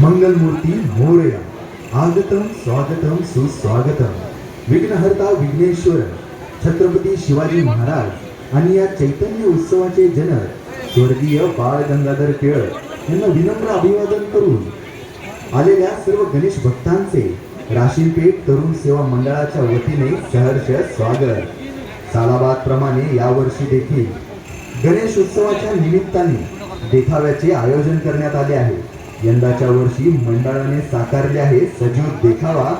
मंगलमूर्ती मोरया। आगतम स्वागतम सुस्वागतम विघ्नहर्ता विघ्नेश्वर छत्रपती शिवाजी महाराज आणि या चैतन्य उत्सवाचे जनक स्वर्गीय बाळ गंगाधर टिळक यांना विनम्र अभिवादन करून आलेल्या सर्व गणेश भक्तांचे राशीपेठ तरुण सेवा मंडळाच्या वतीने सहर्ष स्वागत। सालाबाद प्रमाणे यावर्षी देखील गणेश उत्सवाच्या निमित्ताने देखाव्याचे आयोजन करण्यात आले आहे। यंदाच्या वर्षी मंडळाने साकारले आहे सजीव देखावा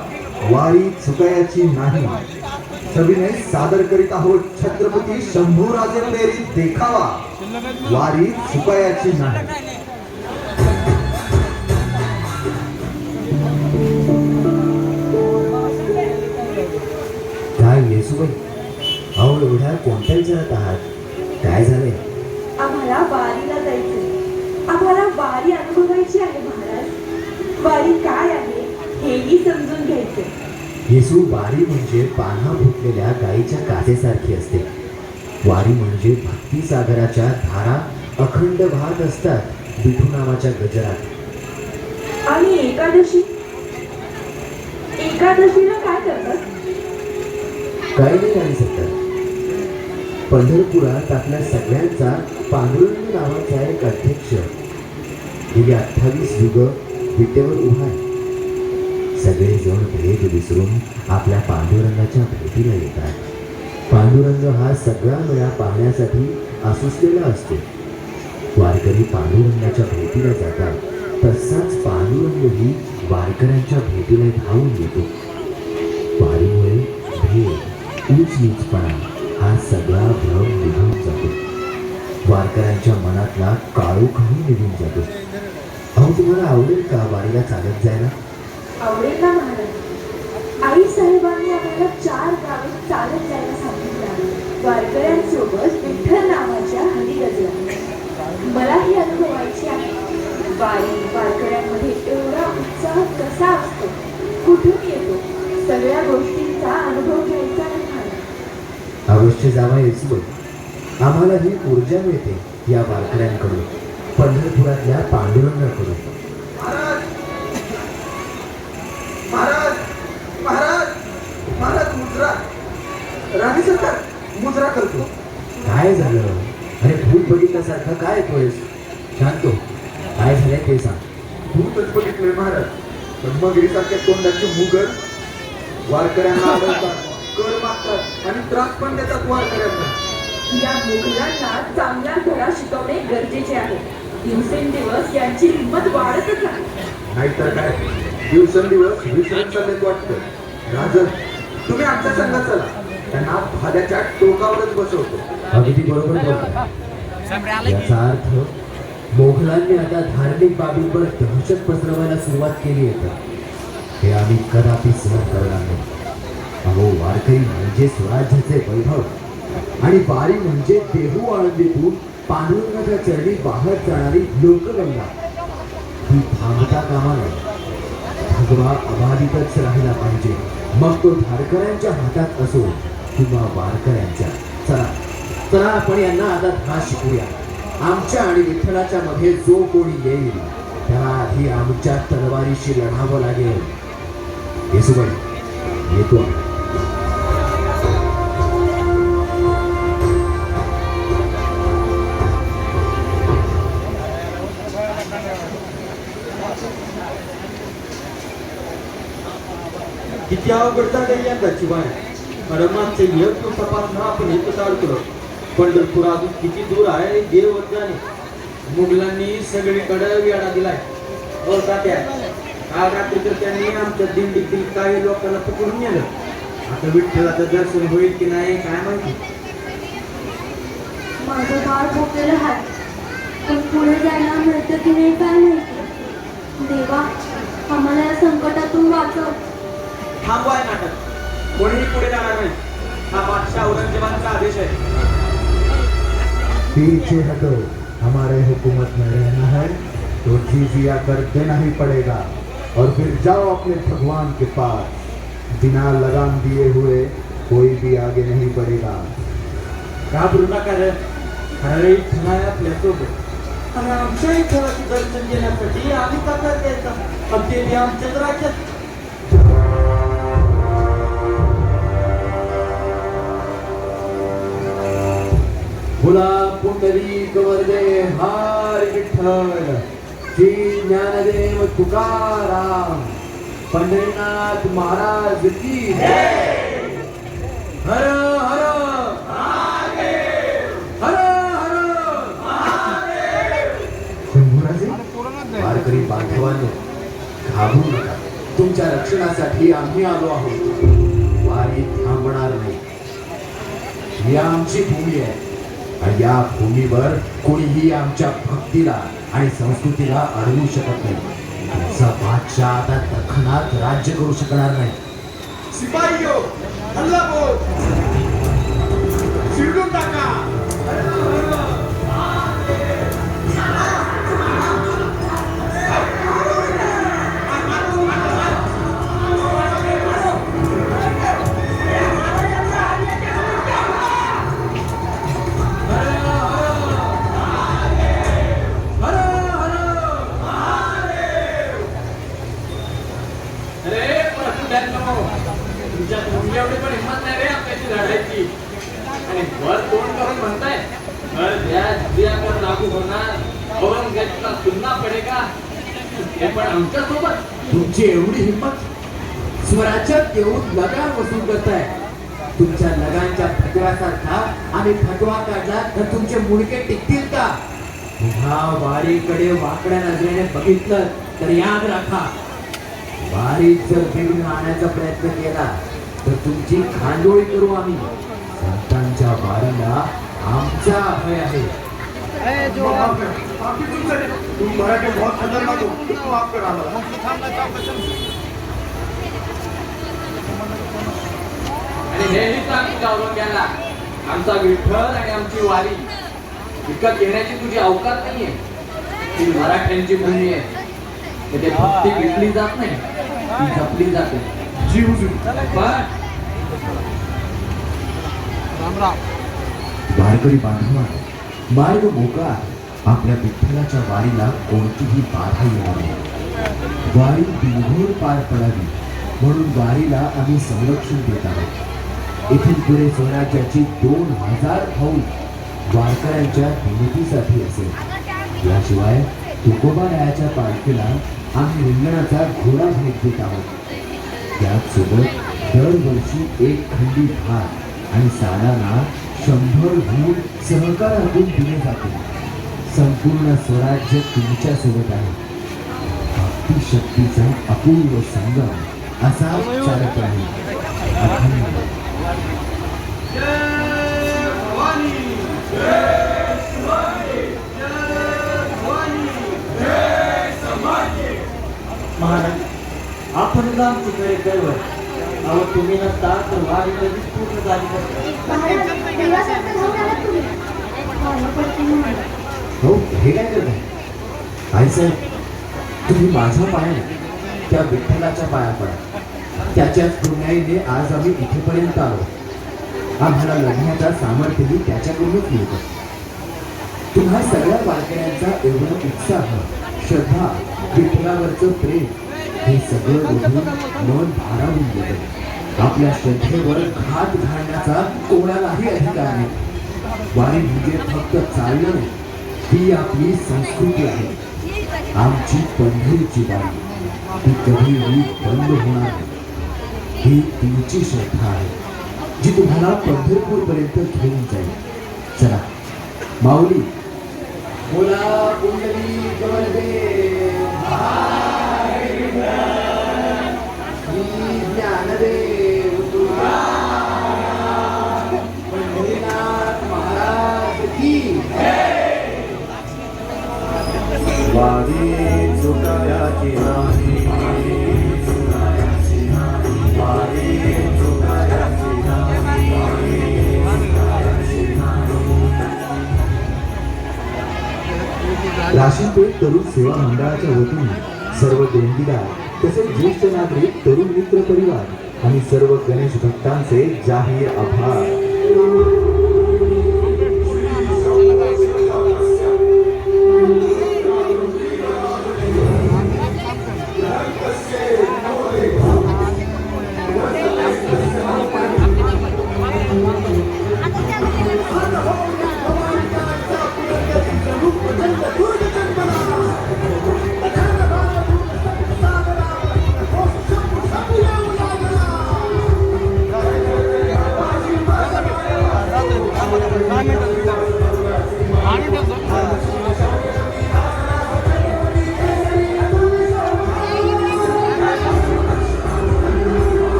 वारी चुकायाची नाही. सविनय सादर करीत आहोत छत्रपती शंभूराजे प्रेरित देखावा वारी चुकायाची नाही. काय येसुबाई? अहो एवढ्या कोणत्या विचारात आहात? काय झालंय? आम्हाला वारीला जायचंय. आम्हाला वारी अनुभवायची आहे महाराज? वारी काय आहे हेही समजून घ्यायचंय येसू वारी म्हणजे पान्हा फुटलेल्या गाईच्या कासेसारखी असते. वारी म्हणजे भक्ती सागराच्या धारा अखंड वाहत असतात विठू नावाच्या गजरात. आणि एकादशी? एकादशीला काय करतात? काही नाही आणि सत्तर पंढरपुरात आपल्या सगळ्यांचा पांडुरंग नावाचा एक अध्यक्ष गेली अठ्ठावीस युग विटेवर उभा आहे. सगळेजण भेद विसरून आपल्या पांडुरंगाच्या भेटीला येतात पांडुरंग हा सगळा मेळा पाहण्यासाठी असुसलेला असतो. वारकरी पांडुरंगाच्या भेटीला जातात. तसाच पांडुरंगही वारकऱ्यांच्या भेटीला धावून येतो. वारीमुळे भेद ऊचनीचपणा हा सगळा भ्रम निघून जातो. वारकऱ्यांच्या मनातला काळोखही निघून जातो. अहो तुम्हाला आवडेल का वारीला चालत जायला? आवडेल ना महाराज आई साहेबांनी आम्हाला चार गावे चालत जायला सांगितलं आहे. वारकऱ्यांसोबत विठ्ठल नावाच्या हरिगजला मलाही अनुभवायची आहे. वारी वारकऱ्यांमध्ये एवढा उत्साह कसा असतो? कुठून येतो? सगळ्या गोष्टींचा अनुभव घ्यायचा अवश्य जावा येसू आम्हाला ही ऊर्जा मिळते या वारकऱ्यांकडून. पंढरपुरातल्या पांडुरंगाकडून महाराज! महाराज! महाराज! महाराज मुद्रा. राणी सरकार मुद्रा करतो. काय झालं? अरे भूत बघितल्यासारखं काय येतोयस? शांत. काय झालंय ते सांग. भूतच बघितलंय महाराज पण मगरीसारख्या तोंडाचे मुघल वारकऱ्यांना आवडतात कर मागतात आणि त्रास पण देतात वारकऱ्यांना. या मुघलांना चांगला धडा शिकवणे गरजेचे आहे. दिवसेंदिवस यांची हिंमत वाढतच आहे नाहीतर काय? दिवसेंदिवस वाटतं. राजन तुम्ही आमच्या संघात चला. त्यांना भाद्याच्या टोकावरच बसवतो. अगदी बरोबर बोलतोय याचा अर्थ मोघलांनी आता धार्मिक बाबींवर दहशत पसरवायला सुरुवात केली आहे तर हे आम्ही कदापि सहन करणार नाही. अहो वारकरी म्हणजे स्वराज्याचे वैभव. आणि वारी म्हणजे देहू आळंदीतून पांडुरंगाच्या चरणी बाहेर जाणारी लोकगंगा. ही थांबता कामा नये. भगवा अबाधितच राहिला पाहिजे. मग तो धारकऱ्यांच्या हातात असो किंवा वारकऱ्यांच्या. चला. चला आपण यांना आता हा शिकूया आमच्या आणि विठ्ठलाच्या मध्ये जो कोणी येईल त्याला आधी आमच्या तलवारीशी लढावं लागेल. येसुबाई येतो आम्ही. किती अवघड झाली यंदाची वारी अरे मागचे एक दिवसापासून आपण इथं अडकलो पंढरपूर अजून किती दूर आहे देव जाणे मुघलांनी सगळीकडे वेळा दिलाय. हो, बोलतात त्या काल रात्री तर त्यांनी आमच्या दिंडीतील काही लोकांना पकडून नेलं. आता विठ्ठलाचं दर्शन होईल की नाही काय माहिती? माझं बाळ झोपलेलं आहे. पण पुढे जायला मिळतं की नाही काय माहिती? देवा आम्हाला या संकटातून वाचव. थांबवाय नाटक. कोणीही पुढे जाणार नाही. हा बादशाह औरंगजेबाचा आदेश आहे. पीछे हटो हमारे हुकूमत में रहना है तो जिजिया कर देना ही पड़ेगा। और फिर जाओ अपने भगवान के पास। बिना लगाम दिए हुए कोई भी आगे नहीं बढ़ेगा। घाबरू नका रे अरे विठ्ठल आहे आपल्यासोबत. आणि आमच्या इथं दर्शन घेण्यासाठी आम्ही कसा द्यायचा बी आमच्याच राज्यात फुला पुंडली कवरदे हार विठ्ठल श्री ज्ञानदेव तुकाराम पंढरीनाथ महाराज की हर हर। हर हर। शंभूराजे वारकरी बांधवांनो घाबरू नका. तुमच्या रक्षणासाठी आम्ही आलो आहोत. वारी थांबणार नाही. ही आमची भूमी आहे. आणि या भूमीवर कोणीही आमच्या भक्तीला आणि संस्कृतीला अडवू शकत नाही. तुमचा बादशाह आता दखनात राज्य करू शकणार नाही. शिपाईयो हल्ला बोल. टाका. तुमच्या तुम्ही एवढी पण हिंमत नाही रे आपल्याशी लढायची आणि वर तोंड करून म्हणताय घर द्या जिया कर लागू होणार औरंगजेबचा सुन्ना पडे पडेगा हे पण आमच्यासोबत तुमची एवढी हिंमत स्वराज्यात येऊन लगान वसूल करताय. तुमच्या लगांच्या फटव्यासारखा आम्ही फटवा काढला तर तुमचे मुडके टिकतील का? पुन्हा वारीकडे वाकड्या नजरेने बघितलं तर याद राखा. वारीत जर बिघडून आणण्याचा प्रयत्न केला तर तुमची खांडोळी करू आम्ही. संतांच्या वारीला आमचा अभय आहे. आणि हेही सांगितलं औरंग्याला आमचा विठ्ठल आणि आमची वारी. विकत घेण्याची तुझी अवकात नाहीये. ती मराठ्यांची भूमी आहे. तिथे भक्ती विकली जात नाही ती जपली जाते. जीव पण वारकरी बांधवा मार्ग मोकळा आपल्या विठ्ठलाच्या वारीला कोणतीही बाधा येणार नाही. वारी बिनघोर पार पडावी म्हणून वारीला आम्ही संरक्षण देत आहोत. येथील पुढे स्वराज्याची दोन हजार भाऊ वारकऱ्यांच्या हिमतीसाठी असेल. याशिवाय तुकोबा रायाच्या पालखीला आम्ही रिंगणाचा घोडा भेट देत आहोत. त्याचसोबत दरवर्षी एक खंडी भात आणि सालाना शंभर सहकारातून दिले जाते. संपूर्ण स्वराज्य तुमच्यासोबत आहे. भक्ती शक्तीचा अपूर्व संगम असा चालत आहे. महाराज आपण जाम तिकडे गर्व अहो तुम्ही नसता तर वारी कधीच पूर्ण झाली हो हे काय करत आई साहेब तुम्ही माझ्या पायाने त्या विठ्ठलाच्या पाया पडा. त्याच्याच पुण्याईने आज आम्ही इथेपर्यंत आलो. आम्हाला लढण्याचा सामर्थ्यही त्याच्याकडूनच मिळतो. तुम्हा सगळ्या वारकऱ्यांचा एवढा उत्साह श्रद्धा विठ्ठलावरचं प्रेम हे सगळं बघून मन भारावून गेलं. आपल्या श्रद्धेवर घात घालण्याचा कोणालाही अधिकार नाही. वारी म्हणजे फक्त चालणं नाही ही आपली संस्कृती आहे. आमची पंढरीची वारी ती कधीही बंद होणार नाही. ही तुमची श्रद्धा आहे जी तुम्हाला पंढरपूर पर्यंत घेऊन जाईल. चला माऊली. बोला कुंडली कवलदेव श्री तरुण सेवा मंडळाच्या वतीने सर्व देणगीदार तसेच ज्येष्ठ नागरिक तरुण मित्र परिवार आणि सर्व गणेश भक्तांचे जाहीर आभार